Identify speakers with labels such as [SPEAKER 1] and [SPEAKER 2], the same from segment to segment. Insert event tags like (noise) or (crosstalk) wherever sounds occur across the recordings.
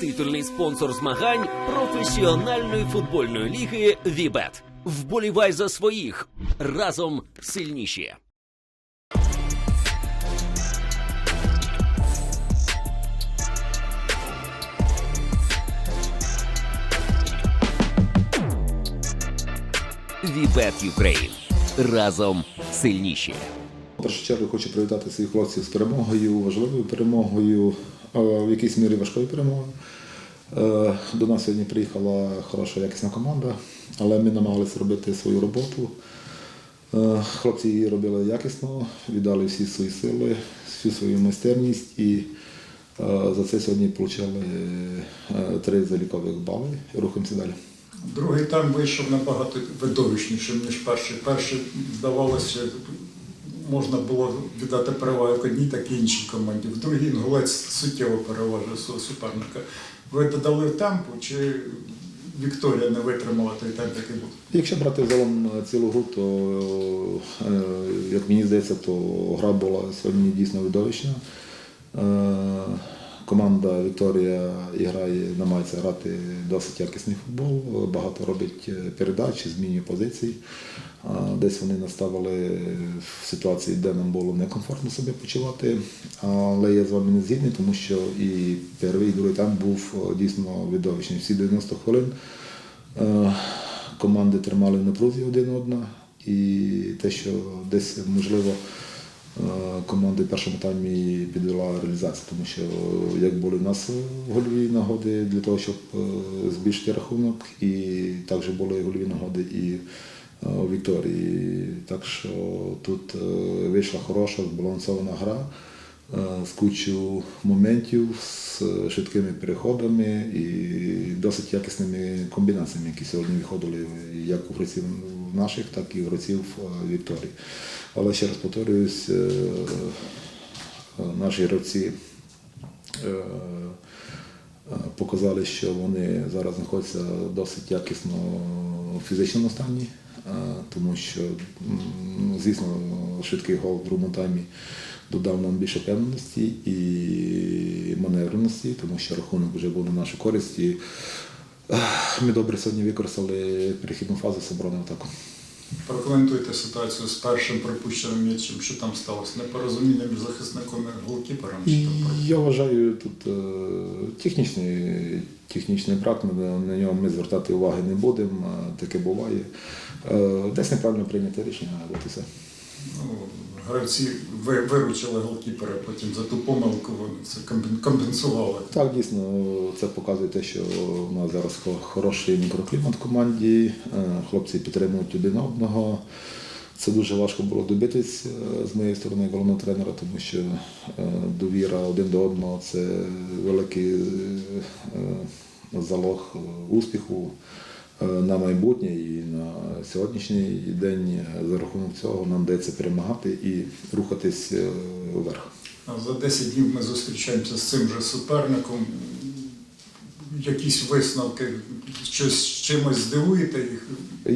[SPEAKER 1] титульний спонсор змагань професіональної футбольної ліги Вібет. Вболівай за своїх разом сильніші. Вібет Юкрейн разом сильніші.
[SPEAKER 2] В першу чергу хочу привітати своїх хлопців з перемогою, важливою перемогою, в якійсь мірі важкою перемогою. Е, До нас сьогодні приїхала хороша якісна команда, але ми намагалися робити свою роботу. Е, Хлопці її робили якісно, віддали всі свої сили, всю свою майстерність і е, за це сьогодні отримали е, три залікових бали рухаємося далі.
[SPEAKER 3] Другий тайм вийшов набагато видовищнішим, ніж перший. Перший, здавалося, можна було віддати перевагу як одній, так і іншій команді. В другій інгулець суттєво переважив свого суперника. Ви додали темпу, чи Вікторія не витримала той темп, який був?
[SPEAKER 2] Якщо брати загалом цілу гру, то, е, як мені здається, то гра була сьогодні дійсно видовищна. Команда Вікторія грає, намагається грати досить якісний футбол, багато робить е, передач, змінює позиції. Десь вони наставили в ситуації, де нам було некомфортно себе почувати. Але я з вами не згідний, тому що і перший, і другий там був е, дійсно видовищний. Всі 90 хвилин Е, команди тримали напрузі один одна, і те, що десь можливо команди в першому таймі підвела реалізацію, тому що як були в нас гольові нагоди для того, щоб е, збільшити рахунок, і також були гольові нагоди і е, у Вікторії. Так що тут е, вийшла хороша збалансована гра е, з кучу моментів, з швидкими переходами і досить якісними комбінаціями, які сьогодні виходили як у гравців наших, так і гравців е, Вікторії. Але ще раз повторююсь, е, е, наші гравці показали, що вони зараз знаходяться досить якісно в фізичному стані, тому що, звісно, швидкий гол в другому таймі додав нам більше певності і маневреності, тому що рахунок вже був на нашу користь. Ми добре сьогодні використали перехідну фазу з оборони атаку.
[SPEAKER 3] Прокоментуйте ситуацію з першим пропущеним м'ячем, що там сталося. Непорозуміння між захисником і голкіпером. Чи там
[SPEAKER 2] Я вважаю, тут е, технічний, технічний брак, на, нього ми звертати уваги не будемо, таке буває. Е, Десь неправильно прийняте рішення, от і все.
[SPEAKER 3] Гравці виручили голкіпера, потім за ту помилку вони це компенсували.
[SPEAKER 2] Так, дійсно, це показує те, що у нас зараз хороший мікроклімат в команді, е, хлопці підтримують один одного. Це дуже важко було добитись е, з моєї сторони головного тренера, тому що е, довіра один до одного це великий залог успіху на майбутнє і на сьогоднішній день за рахунок цього нам вдається перемагати і рухатись е, вверх.
[SPEAKER 3] За 10 днів ми зустрічаємося з цим же суперником. Якісь висновки, щось чимось здивуєте їх.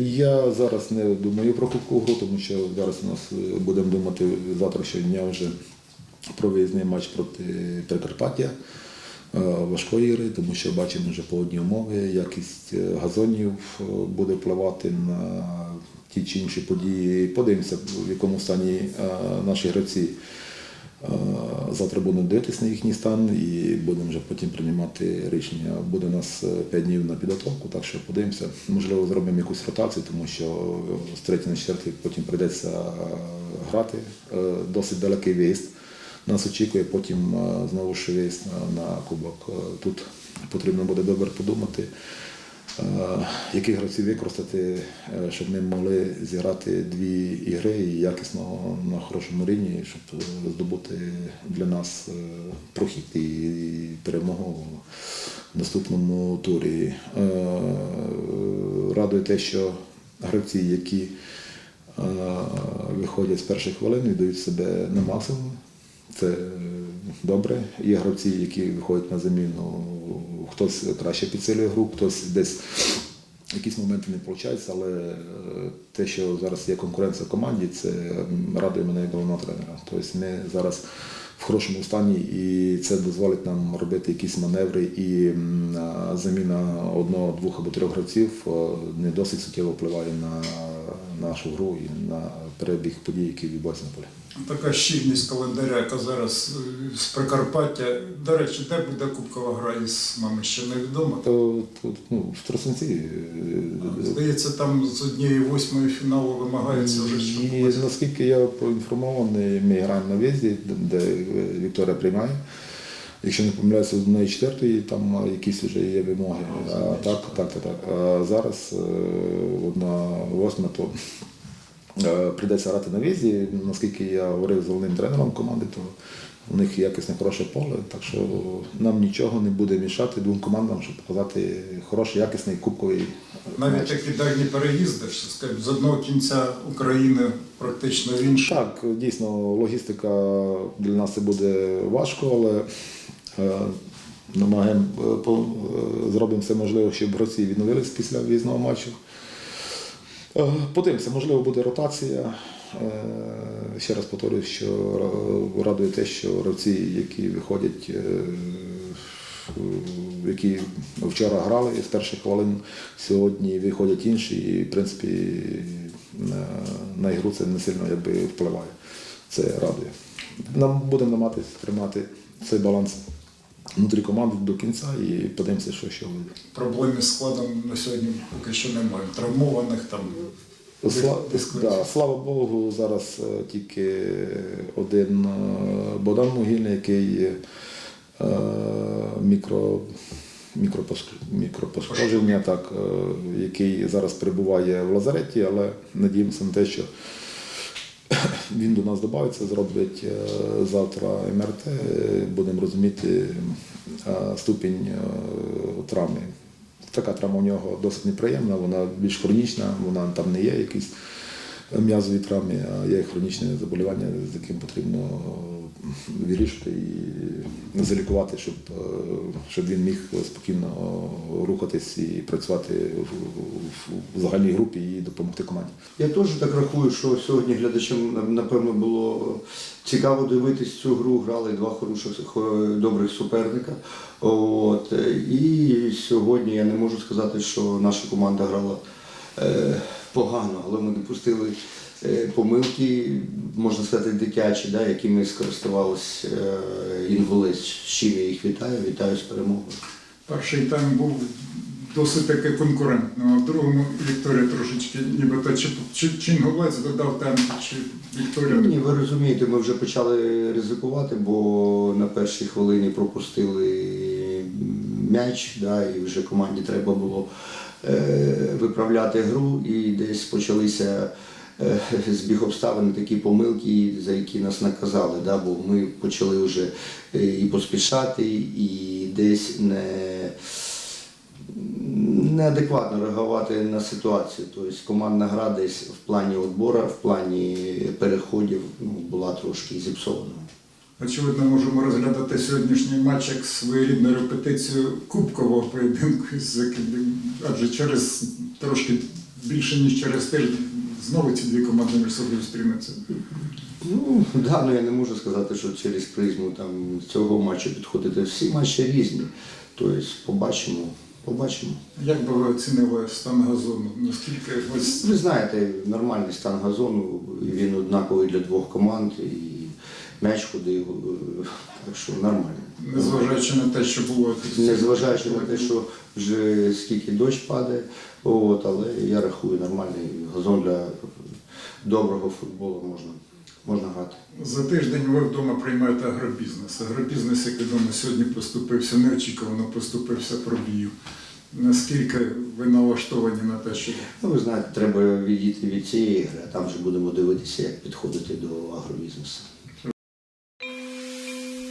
[SPEAKER 2] Я зараз не думаю про кубку гру, тому що зараз у нас е, будемо думати завтра щодня вже про виїзний матч проти Прикарпаття е, важкої гри, тому що бачимо вже погодні умови, якість е, газонів е, буде впливати на ті чи інші події. Подивимося, в якому стані е, наші гравці. Е, Завтра будемо дивитися на їхній стан і будемо вже потім приймати рішення. Буде у нас 5 днів на підготовку, так що подивимося. Можливо, зробимо якусь ротацію, тому що з 3 на 4 потім прийдеться е, грати. Е, Досить далекий виїзд. Нас очікує потім е, знову ж виїзд на, на кубок. Е, Тут потрібно буде добре подумати. Е, Яких гравців використати, щоб ми могли зіграти дві ігри і якісно на хорошому рівні, щоб здобути для нас прохід і перемогу в наступному турі. Радує те, що гравці, які виходять з перших хвилин, віддають себе на максимум. Це е, добре. Є гравці, які виходять на заміну. Хтось краще підсилює гру, хтось десь якісь моменти не виходить, але е, те, що зараз є конкуренція в команді, це радує мене як головного тренера. Тобто ми зараз в хорошому стані, і це дозволить нам робити якісь маневри. І заміна одного, двох або трьох гравців е, не досить суттєво впливає на нашу гру і на перебіг подій, які відбуваються на полі.
[SPEAKER 3] Така щільність календаря, яка зараз е, з Прикарпаття. До речі, де буде Кубкова гра із нами ще невідомо.
[SPEAKER 2] То, то, ну, в Тросинці. е,
[SPEAKER 3] Здається, там з однієї восьмої фіналу вимагається вже щоб
[SPEAKER 2] І наскільки я поінформований, ми граємо на в'їзді, де Вікторія приймає. Якщо не помиляюся, з одної четвертої там якісь вже є вимоги. А так, так, так, так. А зараз е, одна восьма, то е, прийдеться грати на в'їзді. Наскільки я говорив з головним тренером команди, то у них якісне хороше поле, так що нам нічого не буде мішати двом командам, щоб показати хороший, якісний кубковий
[SPEAKER 3] навіть такі давні переїзди, що скажімо, з одного кінця України практично в інший.
[SPEAKER 2] Так, дійсно, логістика для нас це буде важко, але е, намагаємо е, е, зробимо все можливе, щоб гравці відновились після виїзного матчу. Е, Подивимося, можливо, буде ротація. Е, Ще раз повторюю, що радує те, що гравці, які виходять, е, які вчора грали з перших хвилин, сьогодні виходять інші, і в принципі на, ігру це не сильно якби, впливає. Це радує. Нам будемо намагатися тримати цей баланс внутрі команди до кінця і подивимося, що ще вийде.
[SPEAKER 3] Проблем із складом на сьогодні поки що немає. Травмованих там.
[SPEAKER 2] Сла- да, слава Богу, зараз е, тільки один е, Богдан Могильний, який е, мікро, мікропошк- мікропошкодження, так, який зараз перебуває в лазареті, але надіємося на те, що (coughs) він до нас додається, зробить е, завтра МРТ, е, будемо розуміти е, ступінь травми. Така травма у нього досить неприємна, вона більш хронічна, вона там не є якісь м'язові травми, а є хронічне заболівання, з яким потрібно вирішити і залікувати, щоб, е, щоб він міг спокійно рухатись і працювати в, загальній групі і допомогти команді.
[SPEAKER 4] Я теж так рахую, що сьогодні глядачам напевно було цікаво дивитись цю гру. Грали два хороших хо- добрих суперника. От і сьогодні я не можу сказати, що наша команда грала е, погано, але ми допустили е, помилки, можна сказати, дитячі, да, якими скористувалися е, інгулець. З чим я їх вітаю, вітаю з перемогою.
[SPEAKER 3] Перший тайм був досить таки конкурентним, а в другому Вікторія трошечки нібито чи, чи, чи Інгулець додав темпу, чи Вікторія.
[SPEAKER 4] Ні, ви розумієте, ми вже почали ризикувати, бо на першій хвилині пропустили м'яч, да, і вже команді треба було е, виправляти гру, і десь почалися е, збіг обставин, такі помилки, за які нас наказали. Да, бо ми почали вже е, і поспішати, і десь не неадекватно реагувати на ситуацію. Тобто командна гра десь в плані відбору, в плані переходів ну, була трошки зіпсована.
[SPEAKER 3] Очевидно, можемо розглядати сьогоднішній матч як своєрідну репетицію кубкового поєдинку, з адже через трошки більше ніж через тиждень знову ці дві команди між собою зустрінуться.
[SPEAKER 4] Ну, да, ну я не можу сказати, що через призму там, цього матчу підходити. Всі матчі різні. Тобто побачимо, побачимо.
[SPEAKER 3] Як би ви оцінили стан газону? Наскільки ось
[SPEAKER 4] Ви знаєте, нормальний стан газону, він однаковий для двох команд, і м'яч ходив, е, так що нормально.
[SPEAKER 3] незважаючи на те, що було
[SPEAKER 4] Незважаючи на те, що вже скільки дощ падає, от, але я рахую нормальний газон для доброго футболу можна, можна грати.
[SPEAKER 3] За тиждень ви вдома приймаєте агробізнес. Агробізнес, як відомо, сьогодні поступився неочікувано, поступився пробію. Наскільки ви налаштовані на те, що
[SPEAKER 4] Ну, ви знаєте, треба відійти від цієї гри, а там вже будемо дивитися, як підходити до агробізнесу.